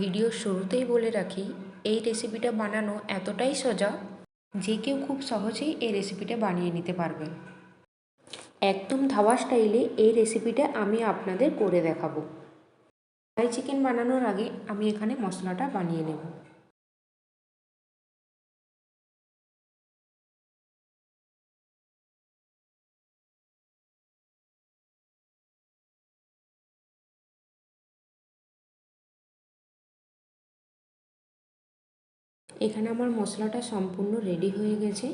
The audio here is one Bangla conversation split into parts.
ভিডিওর শুরুতেই বলে রাখি, এই রেসিপিটা বানানো এতটাই সোজা যে কেউ খুব সহজেই এই রেসিপিটা বানিয়ে নিতে পারবে। একদম ধাবা স্টাইলে এই রেসিপিটা আমি আপনাদের করে দেখাবো। ফ্রাই চিকেন বানানোর আগে আমি এখানে মশলাটা বানিয়ে নেব। এখানে আমার মশলাটা সম্পূর্ণ রেডি হয়ে গেছে।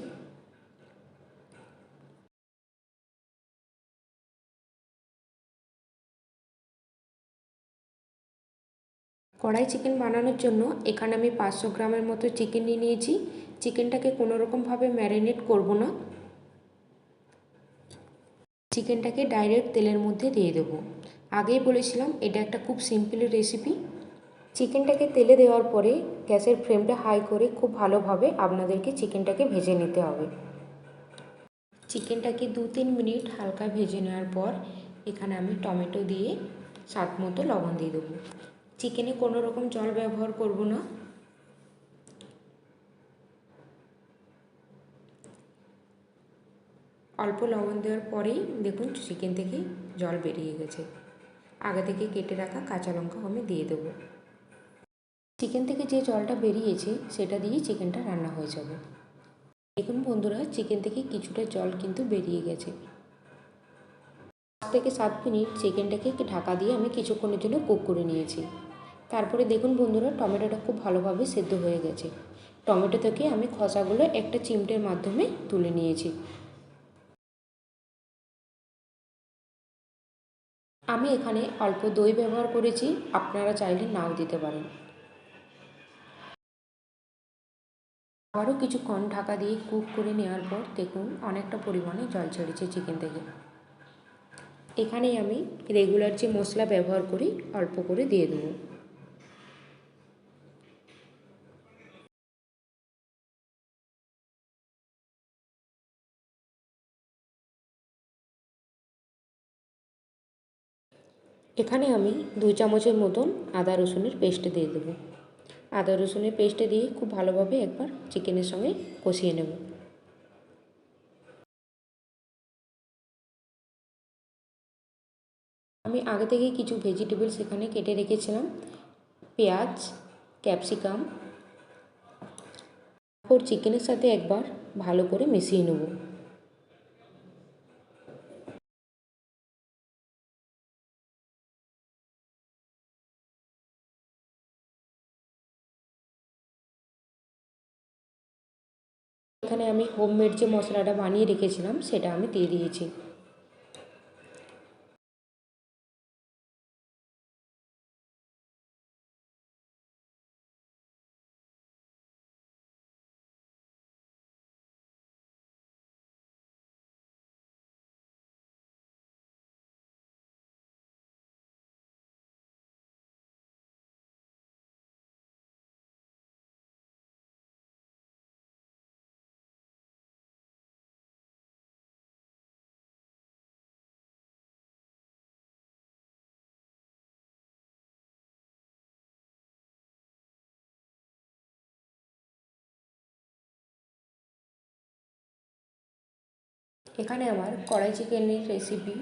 কড়াই চিকেন বানানোর জন্য এখানে আমি পাঁচশো গ্রামের মতো চিকেন নিয়ে নিয়েছি। চিকেনটাকে কোনো রকমভাবে ম্যারিনেট করব না। চিকেনটাকে ডাইরেক্ট তেলের মধ্যে দিয়ে দেবো। আগেই বলেছিলাম, এটা একটা খুব সিম্পল রেসিপি চিকেনটাকে তেলে দেওয়ার পরে গ্যাসের ফ্লেমটা হাই করে খুব ভালোভাবে আপনাদেরকে চিকেনটাকে ভেজে নিতে হবে। চিকেনটাকে দু তিন মিনিট হালকা ভেজে নেওয়ার পর এখানে আমি টমেটো দিয়ে স্বাদ মতো লবণ দিয়ে দেবো। চিকেনে কোনো রকম জল ব্যবহার করব না। অল্প লবণ দেওয়ার পরেই দেখুন চিকেন থেকে জল বেরিয়ে গেছে। আগে থেকে কেটে রাখা কাঁচা লঙ্কা আমি দিয়ে দেবো। চিকেন থেকে যে জলটা বেরিয়েছে, সেটা দিয়েই চিকেনটা রান্না হয়ে যাবে। দেখুন বন্ধুরা চিকেন থেকে কিছুটা জল কিন্তু বেরিয়ে গেছে। পাঁচ থেকে সাত মিনিট চিকেনটাকে ঢাকা দিয়ে আমি কিছুক্ষণের জন্য কুক করে নিয়েছি। তারপরে দেখুন বন্ধুরা, টমেটোটা খুব ভালোভাবে সেদ্ধ হয়ে গেছে। টমেটো থেকে আমি খসাগুলো একটা চিমটের মাধ্যমে তুলে নিয়েছি। আমি এখানে অল্প দই ব্যবহার করেছি, আপনারা চাইলে নাও দিতে পারেন। আবারও কিছুক্ষণ ঢাকা দিয়ে কুক করে নেওয়ার পর দেখুন অনেকটা পরিমাণে জল ছেড়েছে চিকেন থেকে। এখানেই আমি রেগুলার যে মশলা ব্যবহার করি, অল্প করে দিয়ে দেবো। এখানে আমি দু চামচের মতন আদা রসুনের পেস্ট দিয়ে দেবো। আদা, রসুনের পেস্টে দিয়ে খুব ভালোভাবে একবার চিকেনের সঙ্গে কষিয়ে নেব। আমি আগে থেকে কিছু ভেজিটেবলস সেখানে কেটে রেখেছিলাম। পেঁয়াজ ক্যাপসিকাম ওর চিকেনের সাথে একবার ভালো করে মিশিয়ে নেব। এখানে আমি হোমমেড যে মশলাটা বানিয়ে রেখেছিলাম সেটা আমি দিয়ে দিয়েছি। এখানে আমার কড়াই চিকেনের রেসিপি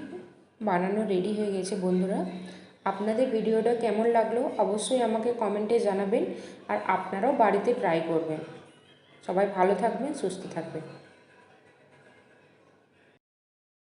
বানানো রেডি হয়ে গেছে বন্ধুরা। আপনাদের ভিডিওটা কেমন লাগল অবশ্যই আমাকে কমেন্টে জানাবেন আর আপনারাও বাড়িতে ট্রাই করবেন। সবাই ভালো থাকবেন, সুস্থ থাকবেন।